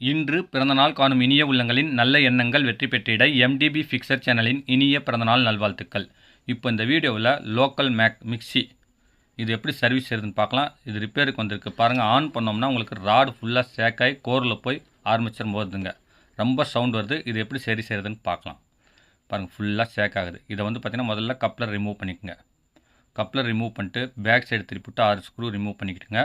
இன்று பிறந்தநாள் காணும் இனிய உள்ளங்களின் நல்ல எண்ணங்கள் வெற்றி பெற்றிட எம்டிபி ஃபிக்சர் சேனலின் இனிய பிறந்தநாள் நல்வாழ்த்துக்கள். இப்போ இந்த வீடியோவில் லோக்கல் மேக் மிக்ஸி இது எப்படி சர்வீஸ் செய்யுதுன்னு பார்க்கலாம். இது ரிப்பேருக்கு வந்திருக்கு. பாருங்கள் ஆன் பண்ணோம்னா உங்களுக்கு ராடு ஃபுல்லாக சேக்காய் கோரில் போய் ஆரம்பிச்சிடும் போதுங்க. ரொம்ப சவுண்ட் வருது. இது எப்படி சரி செய்கிறதுன்னு பார்க்கலாம். பாருங்கள் ஃபுல்லாக சேக் ஆகுது. இதை வந்து பார்த்திங்கன்னா முதல்ல கப்ளர் ரிமூவ் பண்ணிக்கோங்க. கப்ளர் ரிமூவ் பண்ணிட்டு பேக் சைடு திருப்பிவிட்டு ஆறு ஸ்க்ரூ ரிமூவ் பண்ணிக்கிட்டுங்க.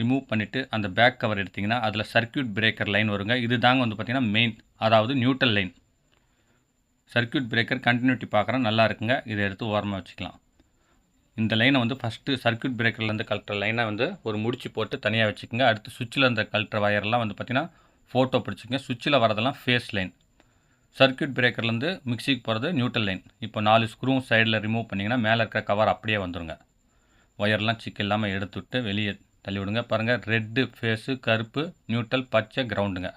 ரிமூவ் பண்ணிவிட்டு அந்த பேக் கவர் எடுத்திங்கன்னா அதில் சர்க்யூட் பிரேக்கர் லைன் வருங்க. இது தாங்க வந்து பார்த்திங்கன்னா மெயின் அதாவது neutral line circuit breaker continuity பார்க்குறேன் நல்லா இருக்குங்க. இதை எடுத்து ஓரமாக வச்சுக்கலாம். இந்த லைனை வந்து ஃபஸ்ட்டு சர்க்கியூட் பிரேக்கர்லேருந்து கழட்டுற லைனை வந்து ஒரு முடிச்சு போட்டு தனியாக வச்சுக்கோங்க. அடுத்து சுவிட்சில் இருந்த கழட்டுற வயர்லாம் வந்து பார்த்திங்கன்னா ஃபோட்டோ பிடிச்சிக்கங்க. சுவிட்சில் வரதெல்லாம் ஃபேஸ் லைன் சர்க்யூட் பிரேக்கர்லேருந்து மிக்சிக்கு போகிறது நியூட்ரல் லைன் இப்போ நாலு ஸ்க்ரூவும் சைடில் ரிமூவ் பண்ணிங்கன்னா மேலே இருக்கிற கவர் அப்படியே வந்துருங்க. ஒயர்லாம் சிக்கு இல்லாமல் எடுத்துவிட்டு வெளியே தள்ளி விடுங்க பாருங்கள் ரெட்டு ஃபேஸு கருப்பு நியூட்ரல் பச்சை கிரவுண்டுங்க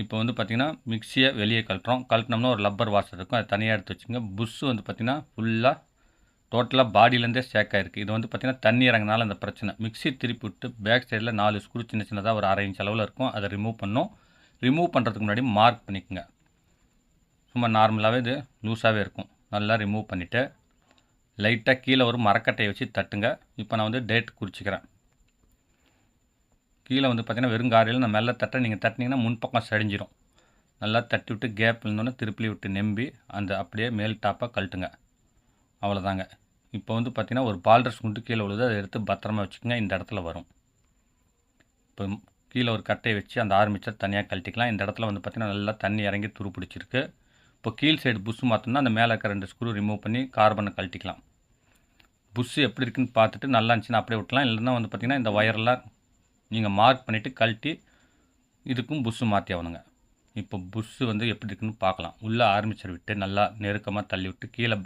இப்போ வந்து பார்த்திங்கன்னா மிக்சியை வெளியே கழட்டுறோம். கழட்டினோம்னா ஒரு லப்பர் வாஷர் இருக்கும். அதை தனியாக எடுத்து வச்சுங்க. புஷ்ஷு வந்து பார்த்திங்கன்னா ஃபுல்லாக டோட்டலாக பாடியிலேருந்தே ஷேக் ஆகிருக்கு இது வந்து பார்த்திங்கன்னா தண்ணி இறங்கினால அந்த பிரச்சனை. மிக்சி திருப்பி விட்டு பேக் சைடில் நாலு ஸ்க்ரூ சின்ன சின்னதாக ஒரு அரை இன்ச் அளவில் இருக்கும். அதை ரிமூவ் பண்ணோம். ரிமூவ் பண்ணுறதுக்கு முன்னாடி மார்க் பண்ணிக்கோங்க. சும்மா நார்மலாகவே இது லூஸாகவே இருக்கும். நல்லா ரிமூவ் பண்ணிவிட்டு லைட்டாக கீழே ஒரு மரக்கட்டையை வச்சு தட்டுங்க. இப்போ நான் வந்து டேட் குறிச்சிக்கிறேன். கீழே வந்து பார்த்திங்கன்னா வெறும் காரையில் நான் மெல்ல தட்ட நீங்கள் தட்டினீங்கன்னா முன்பக்கம் சரிஞ்சிரும். நல்லா தட்டி விட்டு கேப் இருந்தோன்னே திருப்பி விட்டு நெம்பி அந்த அப்படியே மேல் டாப்பாக கழட்டுங்க. அவ்வளோதாங்க. இப்போ வந்து பார்த்திங்கன்னா ஒரு பால்டர்ஸ் குண்டு கீழே விழுது அதை எடுத்து பத்திரமா வச்சுக்கோங்க இந்த இடத்துல வரும். இப்போ கீழே ஒரு கட்டையை வச்சு அந்த ஆரம்பிச்சா தனியாக கழட்டிக்கலாம். இந்த இடத்துல வந்து பார்த்திங்கன்னா நல்லா தண்ணி இறங்கி துரு பிடிச்சிருக்கு. இப்போ கீழ் சைடு புஷ் மாற்றோம்னா அந்த மேலே இருக்கிற ரெண்டு ஸ்க்ரூ ரிமூவ் பண்ணி கார்பனை கழட்டிக்கலாம். புஷ்ஷு எப்படி இருக்குன்னு பார்த்துட்டு நல்லா இருந்துச்சுன்னா அப்படியே விட்டலாம். இல்லைன்னா வந்து பார்த்திங்கன்னா இந்த ஒயரெல்லாம் நீங்கள் மார்க் பண்ணிவிட்டு கழட்டி இதுக்கும் புஷ்ஷு மாற்றி ஆகணுங்க. இப்போ புஷ்ஷு வந்து எப்படி இருக்குன்னு பார்க்கலாம். உள்ளே ஆர்மிச்சர் விட்டு நல்லா நெருக்கமாக தள்ளி விட்டு கீழே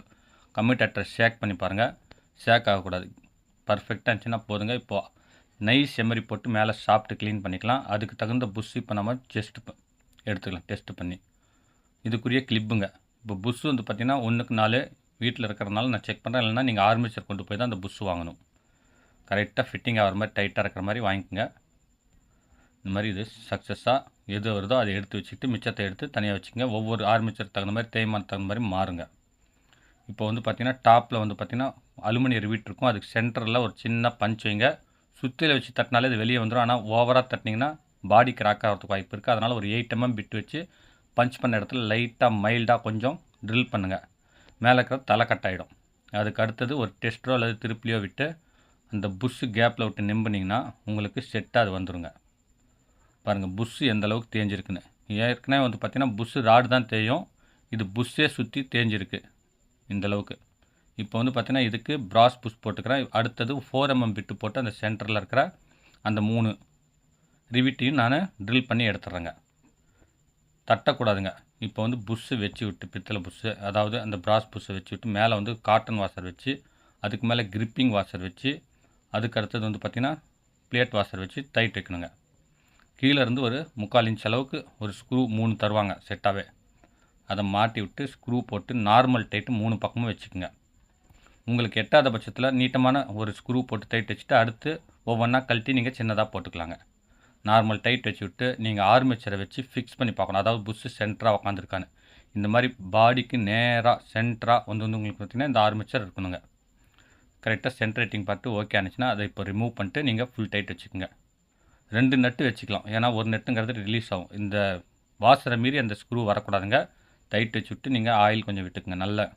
கம்யூட்டேட்டரை ஷேக் பண்ணி பாருங்கள் ஷேக் ஆகக்கூடாது. பர்ஃபெக்டாக இருந்துச்சுன்னா போதுங்க. இப்போது நைஸ் செம்மறி போட்டு மேலே சாப்பிட்டு க்ளீன் பண்ணிக்கலாம். அதுக்கு தகுந்த புஷ் இப்போ நம்ம டெஸ்ட் எடுத்துக்கலாம். டெஸ்ட் பண்ணி. இதுக்குரிய கிளிப்புங்க இப்போ புஷ் வந்து பார்த்திங்கன்னா ஒன்றுக்கு நாலு வீட்டில் இருக்கிறனால நான் செக் பண்ணுறேன் இல்லைன்னா நீங்கள் ஆர்மிச்சர் கொண்டு போய் தான் அந்த புஷ் வாங்கணும். கரெக்டாக ஃபிட்டிங் ஆகிற மாதிரி டைட்டாக இருக்கிற மாதிரி வாங்கிக்கோங்க. இந்த மாதிரி இது சக்ஸஸாக எது வருதோ அதை எடுத்து வச்சுக்கிட்டு மிச்சத்தை எடுத்து தனியாக வச்சுக்கோங்க. ஒவ்வொரு ஆர்மிச்சருக்கு தகுந்த மாதிரி தேய்மானம் தகுந்த மாதிரி மாறுங்க. இப்போ வந்து பார்த்திங்கன்னா டாப்பில் வந்து பார்த்திங்கன்னா அலுமினியர் ரிவீட் இருக்கும். அதுக்கு சென்டரில் ஒரு சின்ன பஞ்ச் வைங்க. சுற்றியில் வச்சு தட்டினாலே இது வெளியே வந்துடும் ஆனால் ஓவராக தட்டினீங்கன்னா பாடி கிராக் ஆகிறதுக்கு வாய்ப்பு இருக்குது அதனால் ஒரு எயிட் எம்எம் பிட் வச்சு பஞ்ச் பண்ண இடத்துல லைட்டாக மைல்டாக கொஞ்சம் ட்ரில் பண்ணுங்கள் மேலே இருக்கிற தலை கட்டாயிடும் அதுக்கு அடுத்தது ஒரு டெஸ்டரோ அல்லது திருப்பிலியோ விட்டு அந்த புஷ்ஷு கேப்பில் விட்டு நிம்புனிங்கன்னா உங்களுக்கு செட்டாக அது வந்துடுங்க பாருங்கள் புஷ்ஷு எந்த அளவுக்கு தேஞ்சிருக்குன்னு. ஏற்கனவே வந்து பார்த்திங்கன்னா புஷ்ஷு ராடு தான் தேயும். இது புஷ்ஷே சுற்றி தேஞ்சிருக்கு இந்த அளவுக்கு. இப்போ வந்து பார்த்திங்கன்னா இதுக்கு ப்ராஸ் புஷ் போட்டுக்கிறேன். அடுத்தது ஃபோர் எம்எம் பிட்டு போட்டு அந்த சென்டரில் இருக்கிற அந்த மூணு ரிவிட்டையும் நான் ட்ரில் பண்ணி எடுத்துட்றேங்க தட்டக்கூடாதுங்க. இப்போ வந்து புஷ்ஷு வச்சு விட்டு பித்தளை புஷ்ஷு அதாவது அந்த ப்ராஸ் புஷ்ஷை வச்சு விட்டு மேலே வந்து காட்டன் வாஷர் வச்சு அதுக்கு மேலே கிரிப்பிங் வாஷர் வச்சு அதுக்கு அடுத்தது வந்து பார்த்திங்கன்னா பிளேட் வாஷர் வச்சு டைட் வைக்கணுங்க கீழே இருந்து ஒரு முக்கால் இன்ச் அளவுக்கு ஒரு ஸ்க்ரூ மூணு தருவாங்க செட்டாகவே அதை மாட்டி விட்டு ஸ்க்ரூ போட்டு நார்மல் டைட்டு மூணு பக்கமும் வச்சுக்கோங்க. உங்களுக்கு எட்டாத பட்சத்தில் நீட்டமான ஒரு ஸ்க்ரூ போட்டு டைட் வச்சுட்டு அடுத்து ஒவ்வொன்றா கழட்டி நீங்கள் சின்னதாக போட்டுக்கலாங்க. நார்மல் டைட் வச்சு விட்டு நீங்கள் ஆர்மிச்சரை வச்சு ஃபிக்ஸ் பண்ணி பார்க்கணும். அதாவது புஷ்ஷு சென்டராக உட்காந்துருக்கான்னு இந்த மாதிரி பாடிக்கு நேராக சென்டராக வந்து வந்து உங்களுக்கு பார்த்திங்கன்னா இந்த ஆர்மிச்சர் இருக்கணுங்க. கரெக்டாக சென்ட்ரேட்டிங் பார்த்து ஓகே ஆனிச்சுன்னா அதை இப்போ ரிமூவ் பண்ணிட்டு நீங்கள் ஃபுல் டைட் வச்சுக்கோங்க. ரெண்டு நட்டு வச்சுக்கலாம். ஏன்னா ஒரு நெட்டுங்கிறது ரிலீஸ் ஆகும். இந்த வாசரை மீறி அந்த ஸ்க்ரூ வரக்கூடாதுங்க. டைட்டு வச்சு விட்டு நீங்கள் ஆயில் கொஞ்சம் விட்டுக்குங்க. நல்ல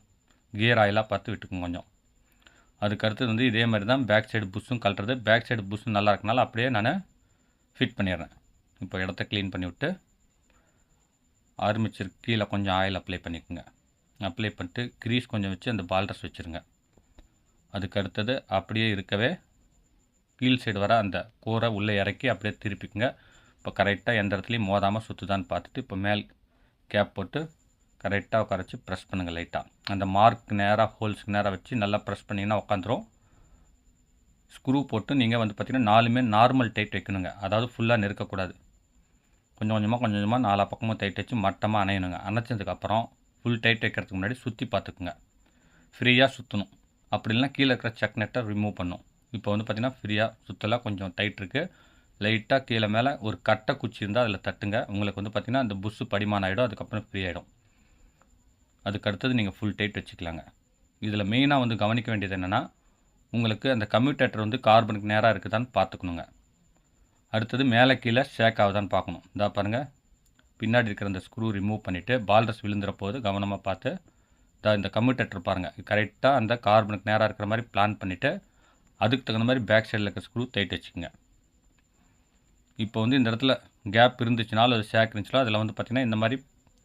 கியர் ஆயிலாக பார்த்து விட்டுக்குங்க கொஞ்சம். அதுக்கடுத்தது வந்து இதே மாதிரி தான் பேக் சைடு புஷ்ஷும் கழட்டுறது. பேக் சைடு புஷ்ஷும் நல்லா இருக்கனால அப்படியே நான் ஃபிட் பண்ணிடுறேன். இப்போ இடத்த க்ளீன் பண்ணி விட்டு ஆரம்பிச்சிரு கீழே கொஞ்சம் ஆயில் அப்ளை பண்ணிக்கோங்க. அப்ளை பண்ணிட்டு க்ரீஸ் கொஞ்சம் வச்சு அந்த பால்டர்ஸ் வச்சுருங்க. அதுக்கு அடுத்தது அப்படியே இருக்கவே கீழ் சைடு வர அந்த கூரை உள்ளே இறக்கி அப்படியே திருப்பிக்குங்க. இப்போ கரெக்டாக எந்த இடத்துலையும் மோதாமல் சுற்றுதான்னு பார்த்துட்டு இப்போ மேல் கேப் போட்டு கரெக்டாக உட்காரச்சு ப்ரெஸ் பண்ணுங்கள் லைட்டாக அந்த மார்க் நேராக ஹோல்ஸ்க்கு நேராக வச்சு நல்லா ப்ரெஸ் பண்ணிங்கன்னா உட்காந்துரும். ஸ்க்ரூ போட்டு நீங்கள் வந்து பார்த்திங்கன்னா நாலுமே நார்மல் டைட் வைக்கணுங்க. அதாவது ஃபுல்லாக நெருக்கக்கூடாது கொஞ்சம் கொஞ்சமாக கொஞ்சம் கொஞ்சமாக நாலா பக்கமும் டைட் வச்சு மட்டமாக அணையணுங்க. அணைச்சதுக்கப்புறம் ஃபுல் டைட் வைக்கிறதுக்கு முன்னாடி சுற்றி பார்த்துக்குங்க. ஃப்ரீயாக சுற்றணும் அப்படி இல்லைனா கீழே இருக்கிற செக் நெட்டை ரிமூவ் பண்ணும் இப்போ வந்து பார்த்திங்கன்னா ஃப்ரீயாக சுற்றலாம் கொஞ்சம் டைட் இருக்குது லைட்டாக கீழே மேலே ஒரு கட்டை குச்சி இருந்தால் அதில் தட்டுங்க. உங்களுக்கு வந்து பார்த்திங்கன்னா அந்த புஷ்ஷு படிமான ஆகிடும் அதுக்கப்புறம் ஃப்ரீ ஆகிடும் அதுக்கு அடுத்தது நீங்கள் ஃபுல் டைட் வச்சுக்கலாங்க. இதில் மெயினாக வந்து கவனிக்க வேண்டியது என்னென்னா உங்களுக்கு அந்த கம்யூட்டேட்டர் வந்து கார்பனுக்கு நேராக இருக்குதான்னு பார்த்துக்கணுங்க அடுத்தது மேலே கீழே ஷேக் ஆகுதான்னு பார்க்கணும் இதா பாருங்கள் பின்னாடி இருக்கிற அந்த ஸ்க்ரூ ரிமூவ் பண்ணிவிட்டு பால்ரஸ் விழுந்துற போது கவனமாக பார்த்து இந்த கம்யூட்டேட்டர் பாருங்கள் கரெக்டாக அந்த கார்பனுக்கு நேராக இருக்கிற மாதிரி பிளான் பண்ணிவிட்டு அதுக்கு தகுந்த மாதிரி பேக் சைடில் இருக்க ஸ்க்ரூ டைட் வச்சுக்கோங்க. இப்போ வந்து இந்த இடத்துல கேப் இருந்துச்சுனாலும் அது ஷேக் இருந்துச்சுனாலும் அதில் வந்து பார்த்திங்கன்னா இந்த மாதிரி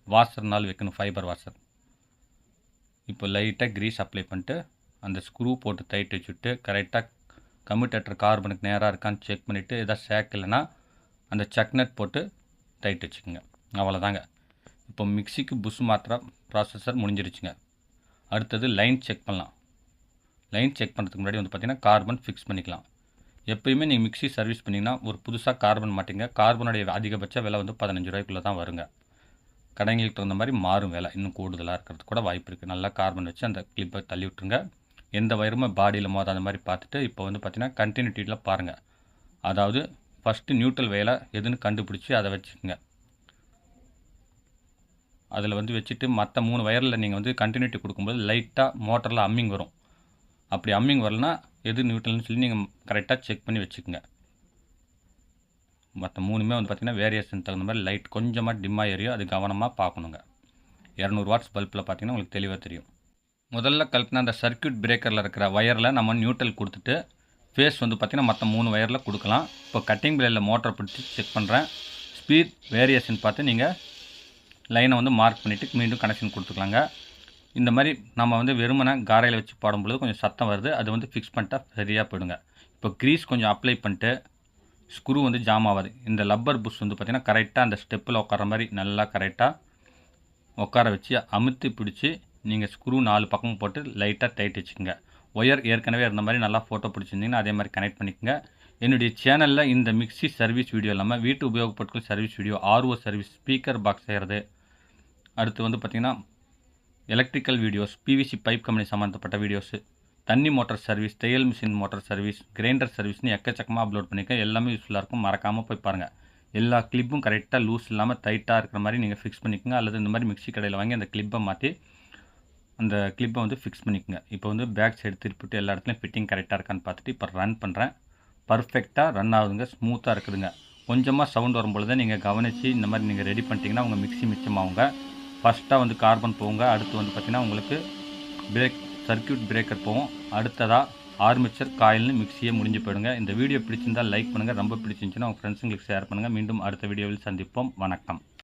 வாஷர் நாள் வைக்கணும் ஃபைபர் வாஷர் இப்போ லைட்டாக க்ரீஸ் அப்ளை பண்ணிட்டு அந்த ஸ்க்ரூ போட்டு டைட் வச்சுட்டு கரெக்டாக கம்யூட்டேட்டர் கார்பனுக்கு நேராக இருக்கான்னு செக் பண்ணிவிட்டு எதாவது ஷேக் இல்லைன்னா அந்த செக்னட் போட்டு டைட் வச்சுக்கோங்க. அவ்வளோதாங்க இப்போ மிக்சிக்கு புஷ் மாத்திரம் ப்ராசஸர் முடிஞ்சிருச்சுங்க. அடுத்தது லைன் செக் பண்ணலாம். லைன் செக் பண்ணுறதுக்கு முன்னாடி வந்து பார்த்திங்கன்னா கார்பன் ஃபிக்ஸ் பண்ணிக்கலாம். எப்பயுமே நீங்கள் மிக்ஸி சர்வீஸ் பண்ணிங்கன்னா ஒரு புதுசாக கார்பன் மாட்டிங்க கார்பனுடைய அதிகபட்ச விலை வந்து பதினஞ்சு ரூபாய்க்குள்ளே தான் வருங்க. கடைங்களுக்கு தகுந்த மாதிரி மாறும் விலை இன்னும் கூடுதலாக இருக்கிறது கூட வாய்ப்பு இருக்குது நல்லா கார்பன் வச்சு அந்த கிளிப்பை தள்ளி விட்டுருங்க. எந்த வயருமே பாடியில் மோதாத அந்த மாதிரி பார்த்துட்டு இப்போ வந்து பார்த்திங்கன்னா கண்டினியூட்டியில் பாருங்கள் அதாவது ஃபஸ்ட்டு நியூட்ரல் வேலை எதுன்னு கண்டுபிடிச்சி அதை வச்சுக்கோங்க. அதில் வந்து வச்சுட்டு மற்ற மூணு வயரில் நீங்கள் வந்து கண்டினியூட்டி கொடுக்கும்போது லைட்டாக மோட்டரில் அம்மிங் வரும். அப்படி அம்மிங் வரலனா எது நியூட்ரல்னு சொல்லி நீங்கள் கரெக்டாக செக் பண்ணி வச்சுக்கோங்க. மற்ற மூணுமே வந்து பார்த்திங்கன்னா வேரியேஷன் தகுந்த மாதிரி லைட் கொஞ்சமாக டிம்மாக எரியும். அது கவனமாக பார்க்கணுங்க. இரநூறு வாட்ஸ் பல்பில் பார்த்தீங்கன்னா உங்களுக்கு தெளிவாக தெரியும். முதல்ல கழட்டின அந்த சர்க்யூட் பிரேக்கரில் இருக்கிற வயரில் நம்ம நியூட்ரல் கொடுத்துட்டு ஃபேஸ் வந்து பார்த்திங்கன்னா மற்ற மூணு வயரில் கொடுக்கலாம். இப்போ கட்டிங் பிளேடில் மோட்டர் பிடிச்சி செக் பண்ணுறேன் ஸ்பீட் வேரியேஷன் பார்த்து நீங்கள் லைனை வந்து மார்க் பண்ணிவிட்டு மீண்டும் கனெக்ஷன் கொடுத்துக்கலாங்க. இந்த மாதிரி நம்ம வந்து வெறுமனை காரையில் வச்சு பாடும்பொழுது கொஞ்சம் சத்தம் வருது. அது வந்து ஃபிக்ஸ் பண்ணிட்டா சரியாக போயிடுங்க. இப்போ க்ரீஸ் கொஞ்சம் அப்ளை பண்ணிட்டு ஸ்க்ரூ வந்து ஜாம் ஆகாது. இந்த லப்பர் புஷ் வந்து பார்த்திங்கன்னா கரெக்டாக அந்த ஸ்டெப்பில் உட்கார மாதிரி நல்லா கரெக்டாக உட்கார வச்சு அமுத்தி பிடிச்சி நீங்கள் ஸ்க்ரூ நாலு பக்கம் போட்டு லைட்டாக டைட் வச்சுக்கோங்க. ஒயர் ஏற்கனவே இருந்த மாதிரி நல்லா ஃபோட்டோ பிடிச்சிருந்தீங்கன்னா அதே மாதிரி கனெக்ட் பண்ணிக்கோங்க. என்னுடைய சேனலில் இந்த மிக்ஸி சர்வீஸ் வீடியோ இல்லாமல் வீட்டு உபயோகப் service video RO service speaker box செய்கிறது அடுத்து வந்து பார்த்திங்கன்னா electrical videos PVC pipe company சம்மந்தப்பட்ட வீடியோஸு தண்ணி மோட்டார் சர்வீஸ் தையல் மிஷின் மோட்டார் சர்வீஸ் கிரைண்டர் சர்வீஸ்னு எக்கச்சக்கமாக அப்லோட் பண்ணிக்க எல்லாமே யூஸ்ஃபுல்லாக இருக்கும். மறக்காமல் போய் பாருங்கள் எல்லா கிளிப்பும் கரெக்டாக லூஸ் இல்லாமல் டைட்டாக இருக்கிற மாதிரி நீங்கள் ஃபிக்ஸ் பண்ணிக்கோங்க. அல்லது இந்த மாதிரி மிக்ஸி கடையில் வாங்கி அந்த கிளிப்பை மாற்றி அந்த கிளிப்பை வந்து ஃபிக்ஸ் பண்ணிக்கோங்க. இப்போ வந்து பேக் சைடு திருப்பிட்டு எல்லா இடத்துலையும் ஃபிட்டிங் கரெக்டாக இருக்கான்னு பார்த்துட்டு இப்போ ரன் பண்ணுறேன் பர்ஃபெக்டாக ரன் ஆகுதுங்க. ஸ்மூத்தாக இருக்குதுங்க. கொஞ்சமாக சவுண்ட் வரும்பொழுது நீங்கள் கவனித்து இந்த மாதிரி நீங்கள் ரெடி பண்ணிட்டீங்கன்னா உங்கள் மிக்ஸி மிச்சமாகுங்க. ஃபஸ்ட்டாக வந்து கார்பன் போகுங்க அடுத்து வந்து பார்த்திங்கன்னா உங்களுக்கு பிரேக் சர்க்யூட் பிரேக்கர் போகும். அடுத்ததாக ஆர்மிச்சர் காயில்னு மிக்ஸியே முடிஞ்சு போயிடுங்க. இந்த வீடியோ பிடிச்சிருந்தால் லைக் பண்ணுங்கள் ரொம்ப பிடிச்சிருந்துச்சுன்னா உங்கள் ஃப்ரெண்ட்ஸுங்களுக்கு ஷேர் பண்ணுங்கள் மீண்டும் அடுத்த வீடியோவில் சந்திப்போம். வணக்கம்.